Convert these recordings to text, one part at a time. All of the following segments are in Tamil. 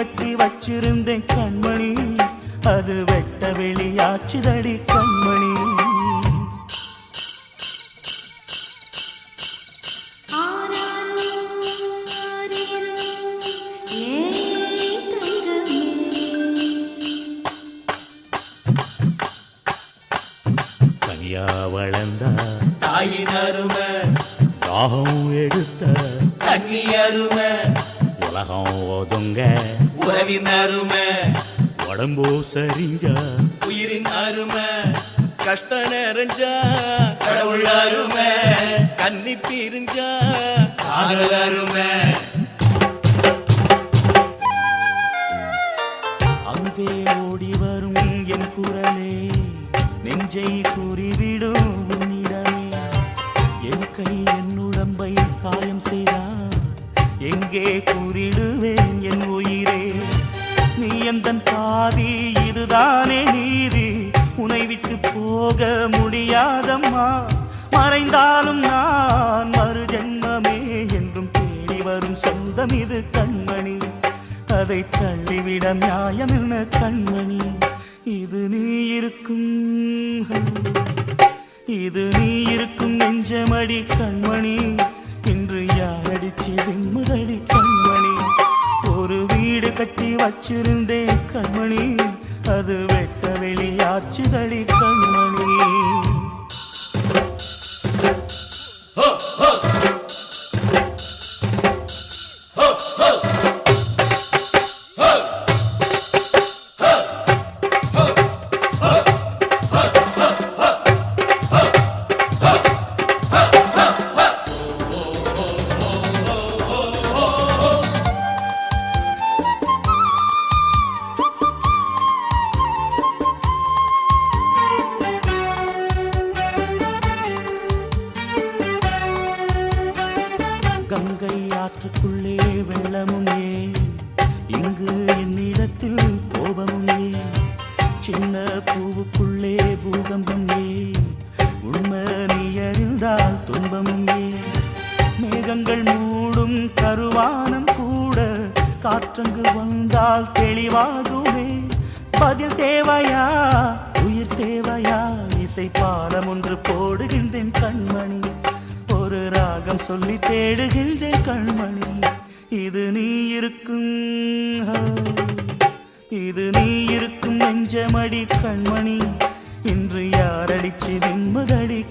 கட்டி வச்சிருந்தேன் கண்மணி. அது வெட்ட வெளியாச்சுதடி கண்மணி. கனியா வளர்ந்தா தாயின் அருமை. தாகம் எடுத்த தண்ணி அருமை. உலகம் ஒதுங்க உறவின் அருமை. உடம்போ சரிஞ்சா. உயிரின் அருமை. கஷ்ட நிறைஞ்சா. கடவுள் அருமை. கன்னி பிரிஞ்சா. காதல் அருமை. அங்கே ஓடி வரும் என் குரலே. நெஞ்சை கூறிவிடும். எங்கே குறிடுவேன் என் உயிரே. நீ எந்த பாதி இதுதானே நீதி. உனை விட்டு போக முடியாதம்மா. மறைந்தாலும் நான் மறு ஜென்மமே என்றும் தேடி வரும் சொந்தம் இது கண்மணி. அதை தள்ளிவிட நியாயம் என்ன கண்மணி? இது நீ இருக்கும் இது நீ இருக்கும் நெஞ்சமடி கண்மணி. யாரடிச்சு வெண்முதடி கண்மணி. ஒரு வீடு கட்டி வச்சிருந்தேன் கண்மணி. அது வெட்ட வெளியாச்சுதல் வந்தால் தெளிவாகுமே. பதில் தேவையா? உயிர் தேவையா? இசை பாலம் ஒன்று போடுகின்றேன் கண்மணி. ஒரு ராகம் சொல்லி தேடுகின்றேன் கண்மணி. இது நீ இருக்கும் இது நீ இருக்கும் நெஞ்சமடி கண்மணி. இன்று யாரடிச்சு நிம்மதடி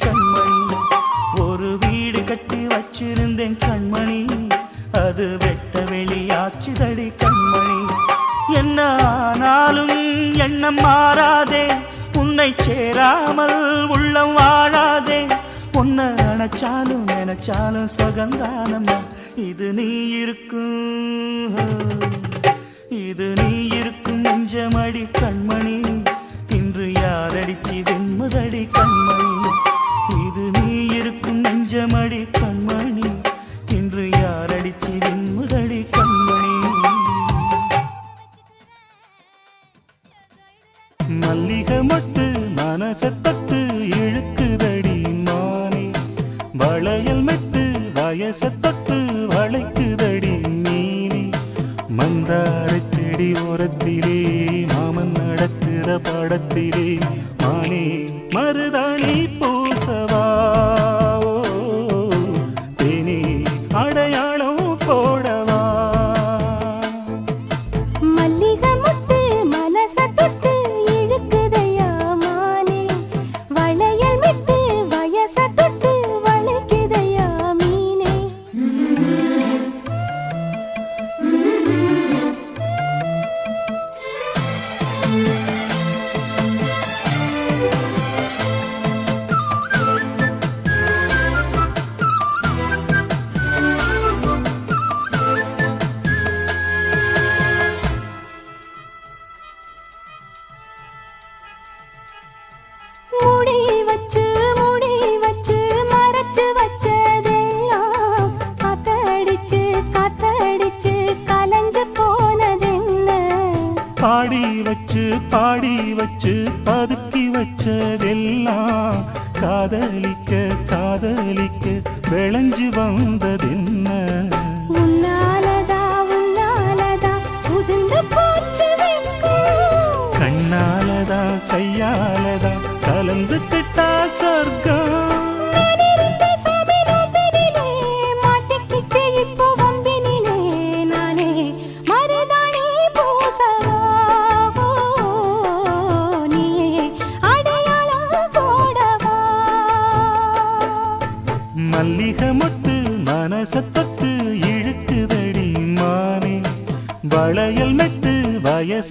சேராமல் உள்ளம் வாழாதே. ஒன்ன அணைச்சாலும் நினைச்சாலும் சுகந்தானம். இது நீ இருக்கும். இது நீ இருக்கும் நெஞ்சமடி. வயச வச்சு பாடி வச்சு பதுக்கி வச்சதெல்லாம் காதலிக்க காதலிக்க விளைஞ்சு வந்ததென்ன? கண்ணாலதா கையாலதா கலந்துக்கிட்டா சொர்க்கம். வயச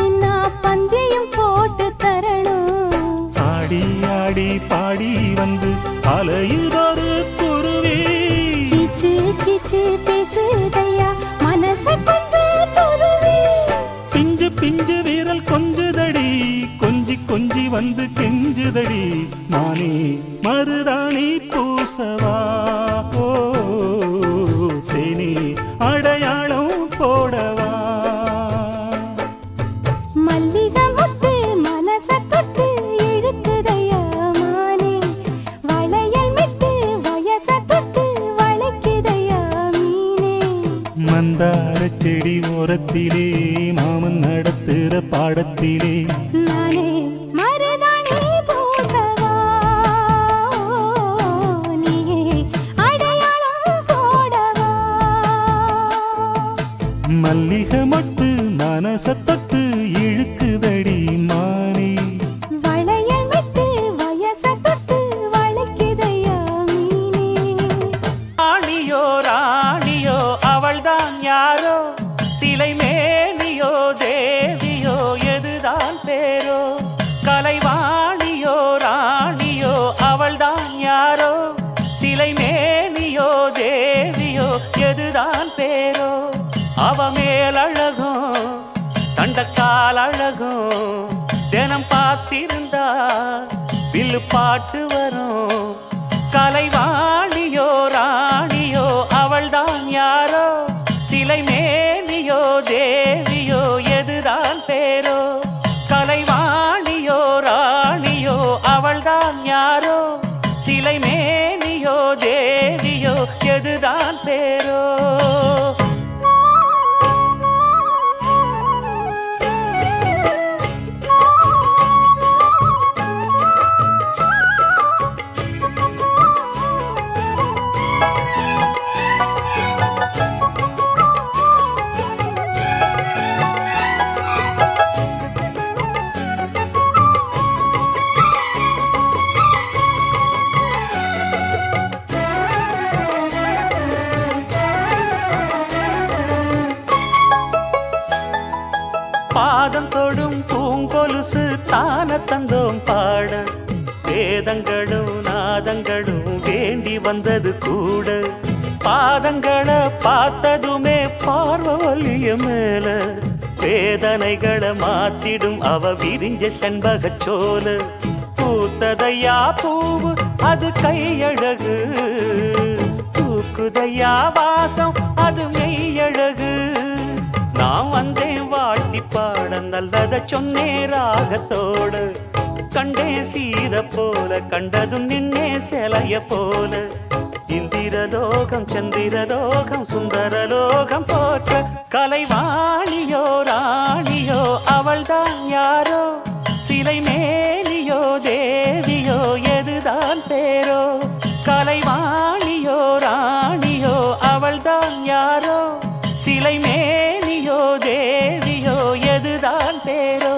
வந்து கெஞ்சுதடி நானே மருதாணி பூசவா. ஓ தேனி அடையாளம் போடவா. மல்லிகை முத்து மனச தொட்டு இழுக்குதையா மானே? வளையல் மிட்டு வயச தொட்டு வளைக்குதையா மீனே? மந்தார செடி ஓரத்திலே மாமன் நடத்துற பாடத்திலே. கலைவாணியோ ராணியோ அவள்தான் யாரோ? சிலை மேனியோ தேவியோ எதுதான் பேரோ? அவ மேல் அழகும் தண்டக்கால் அழகும் தினம் பார்த்திருந்தா வில்லு பாட்டு வரும். கலைவாணியோ ராணியோ அவள்தான் யார்? எதுதான் அவ விரிஞ்ச செண்பகச் சோல பூத்ததையா பூவு அது கையழகு. தூக்குதையா வாசம் அது மெய்யழகு. நான் வந்தேன் வாழ்த்தி பாட நல்லத சொன்னே ராகத்தோடு. கண்டே சீத போல கண்டதும் நின்னே சிலைய போல. இந்திரலோகம் சந்திரலோகம் சுந்தரலோகம் போற்ற கலைவாணியோ ராணியோ அவள்தான் யாரோ? சிலை மேலியோ தேவியோ எதுதான் பேரோ? கலைவாணியோ ராணியோ அவள்தான் யாரோ? சிலை மேலியோ தேவியோ எதுதான் பேரோ?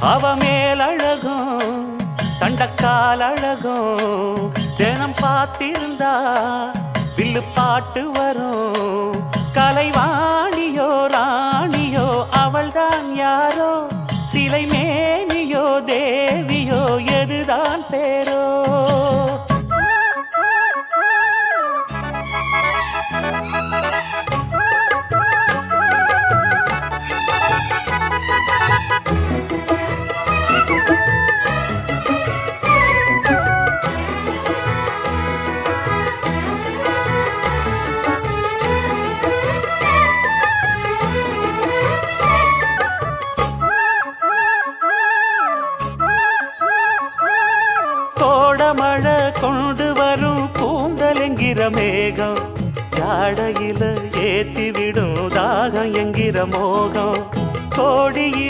அவ மேலழகும் தண்டக்கால் அழகும் தினம் பார்த்திருந்தா வில்லு பாட்டு வரும். கலைவாணியோ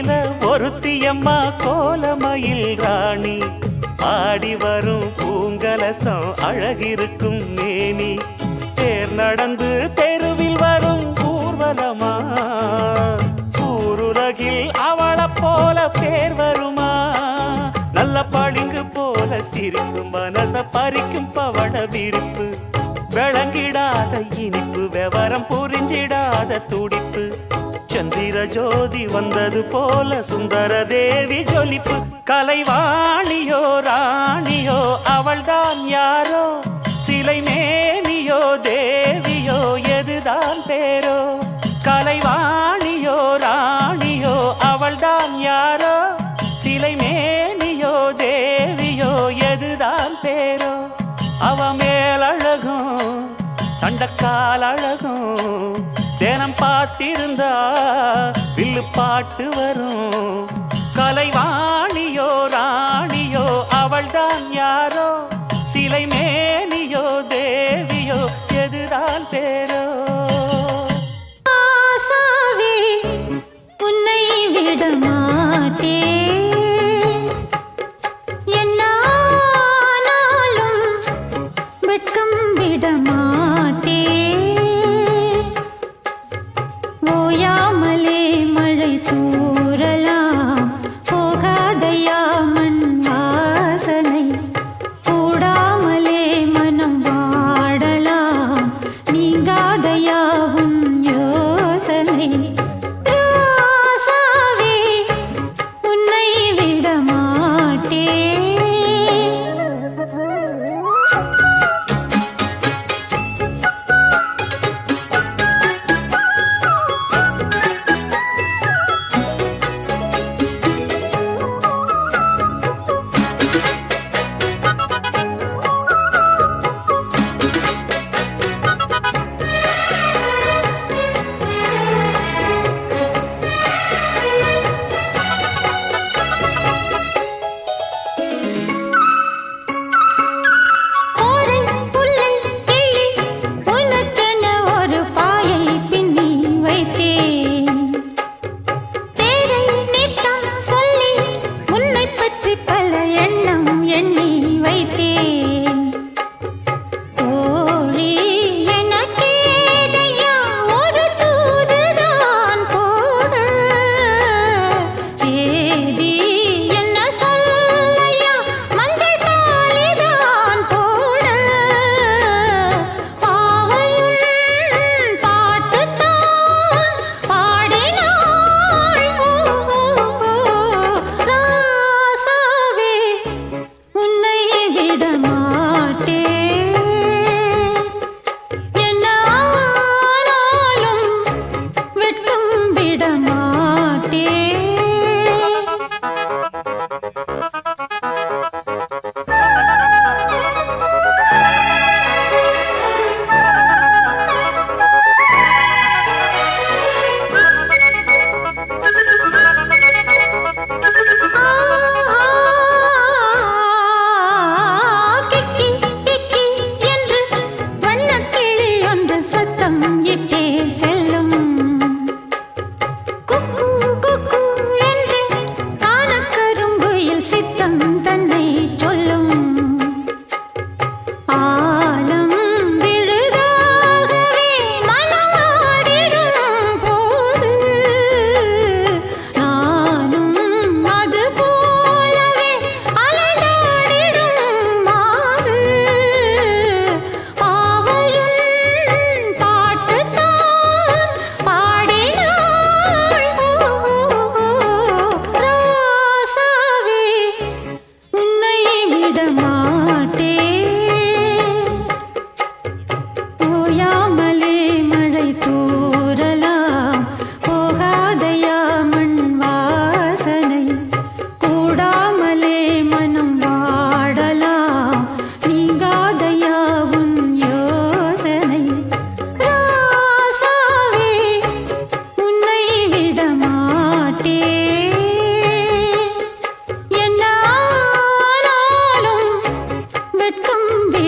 கோடியில ஒருத்தியம்மா கோலமயில் ராணி. ஆடி வரும் பூங்கலசம் அழகிருக்கும் மேனி. தேர் நடந்து தெருவில் வரும் ஊர்வலமா. ஊருலகில் அவள போல பேர் வருமா. நல்ல பளிங்கு போல சிரிக்கும் மனச பறிக்கும் பவள விருப்பு. விளங்கிடாத இனிப்பு விவரம் புரிஞ்சிடாத துடிப்பு. சந்திர ஜோதி வந்தது போல சுந்தர தேவி ஜொலிப்பு. கலைவாணியோ ராணியோ அவள்தான் யாரோ? சிலை மேனியோ தேவியோ எதுதான் பேரோ? கலைவாணியோ ராணியோ அவள்தான் யாரோ? சிலை மேனியோ தேவியோ எதுதான் பேரோ? அவ மேலழகும் தண்டக்கால் அழகும் காத்திருந்தா வில்லு பாட்டு வரும். கலைவாணியோ ராணியோ அவள்தான் யாரோ? சிலை மேனியோ தேவியோ எதுதான் பேரோ?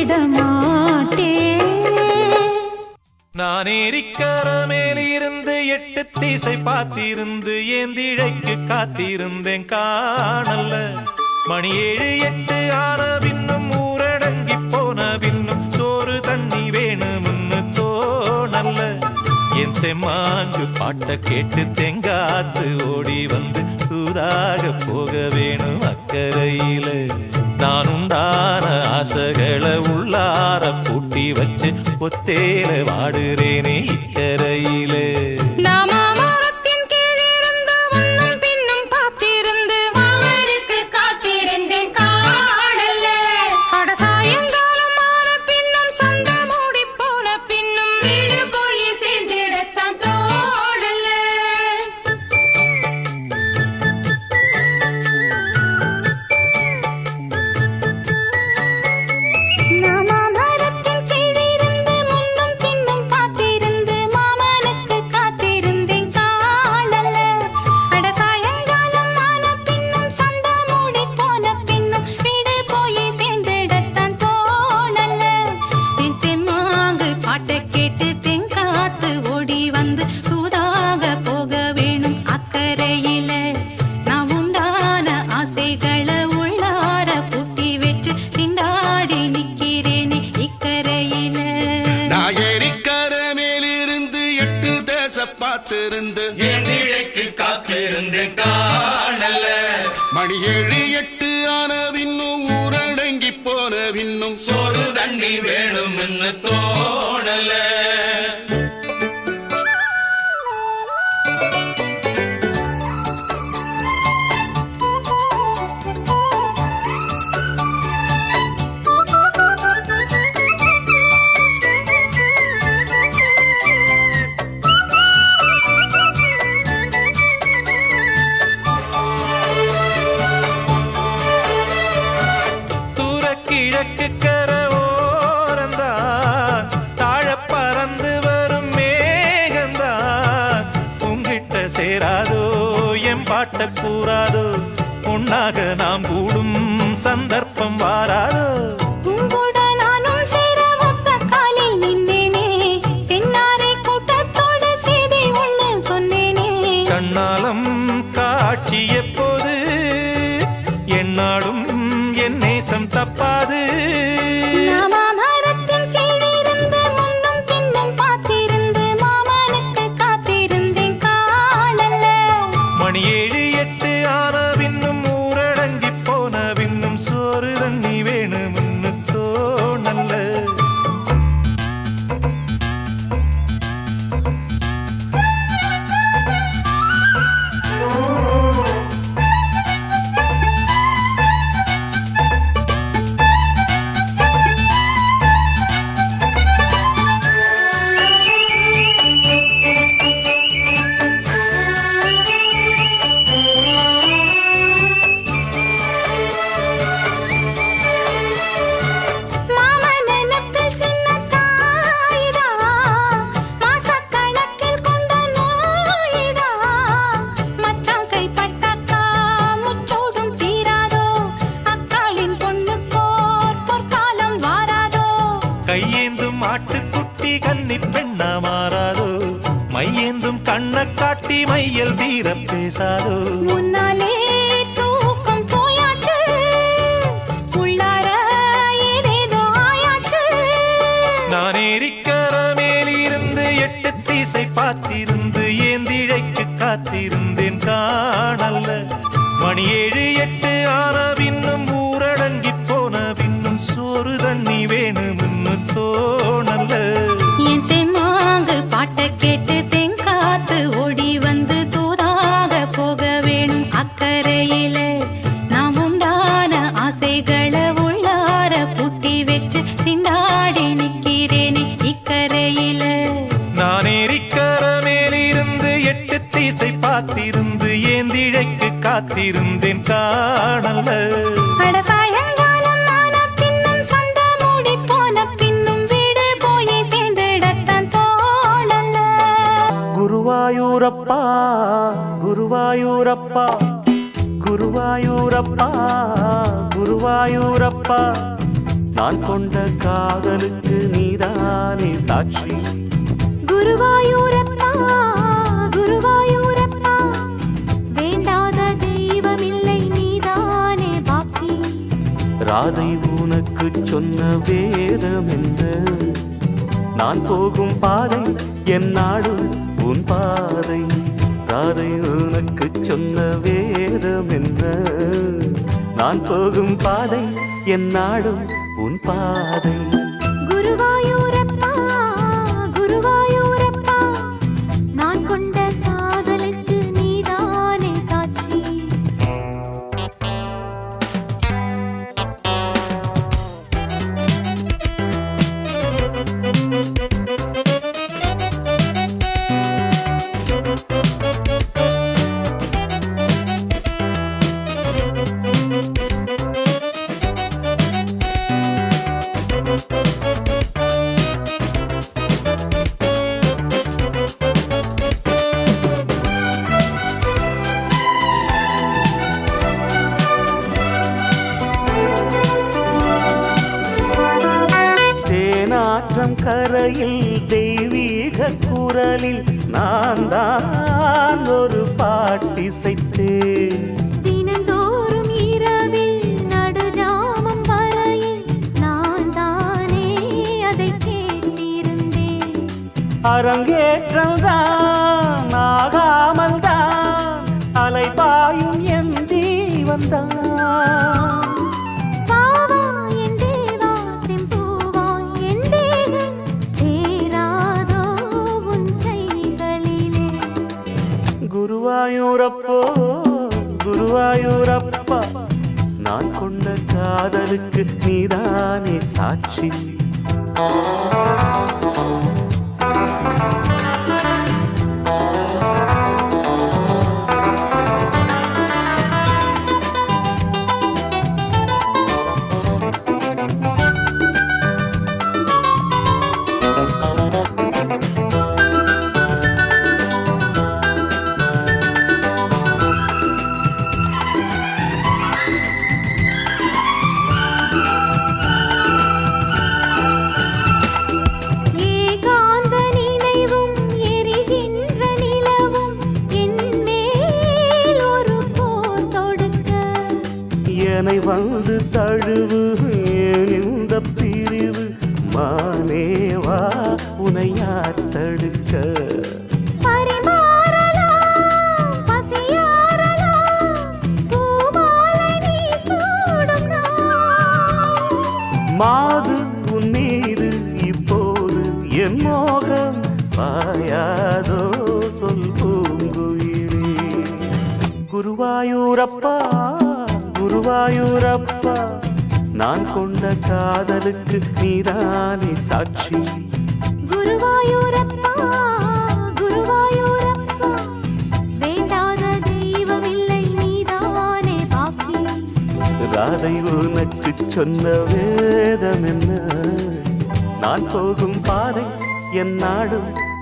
விடமாட்டே. நான் ஏரிக்கர மேலிருந்து எட்டு தீசை பார்த்திருந்து ஏந்திழைக்கு காத்திருந்தேன் காணல்ல. மணி ஏழு எட்டு ஆன பின்னும் ஊரடங்கி போன பின்னும் சோறு தண்ணி வேணும்னு தோணல்ல. என் தெம்மாங்கு பாட்ட கேட்டு தெங்காத்து ஓடி வந்து சூதாக போக வேணும் அக்கறையில. தான் உண்டான ஆசைகளை உள்ளார பூட்டி வச்சு ஒத்தேல வாடுறேனே இக்கரையிலே. பேச பார்த்திருந்து. என் இழைக்கு காத்திருந்தேன் காணல. மணி ஏழு எட்டு ஆன பின்னும் ஊரடங்கி போன பின்னும் சோறு தண்ணி வேணும் என்ன தோ காட்டக்கூறாதோ பொன்னாக நாம் கூடும் சந்தர்ப்பம் வாராதோ? குருவாயூரப்பா குருவாயூரப்பா குருவாயூரப்பா குருவாயூரப்பா. நான் கொண்ட காதலுக்கு நீதானே சாட்சி. குருவாயூரப்பா குருவாயூரப்பா. வேண்டாத தெய்வமில்லை நீதானே பாக்கி. ராதை உனக்கு சொன்ன வேதம் என்ன நான் போகும் பாதை என் நாடு உன் பாதை தாரை உனக்கு சொன்ன வேதம் என்ன? நான் போகும் பாதை என் நாடும் உன் பாதை. அரங்கேற்றம் தான் ஆகாமல் தான் அலைபாயும் என் தீவந்தான் பாவா என் தேவா செம்பூவா என் தேகம் தேராதோ உன் கைகளிலே. குருவாயூரப்போ குருவாயூரப்பா நான் கொண்ட காதலுக்கு நீதானே சாட்சி. ஏகாந்த மோகம் பாயாதோ சொல் பூங்குயிரே குருவாயூரப்பா குருவாயூரப்பா நான் கொண்ட காதலுக்கு நீதானே சாட்சி குருவாயூரப்பா குருவாயூரப்பா வேண்டாத தெய்வமில்லை நீதானே பாக்கி ராதை உனக்கு சொன்ன வேதம் என்ன நான் போகும் பாதை என் நாடும்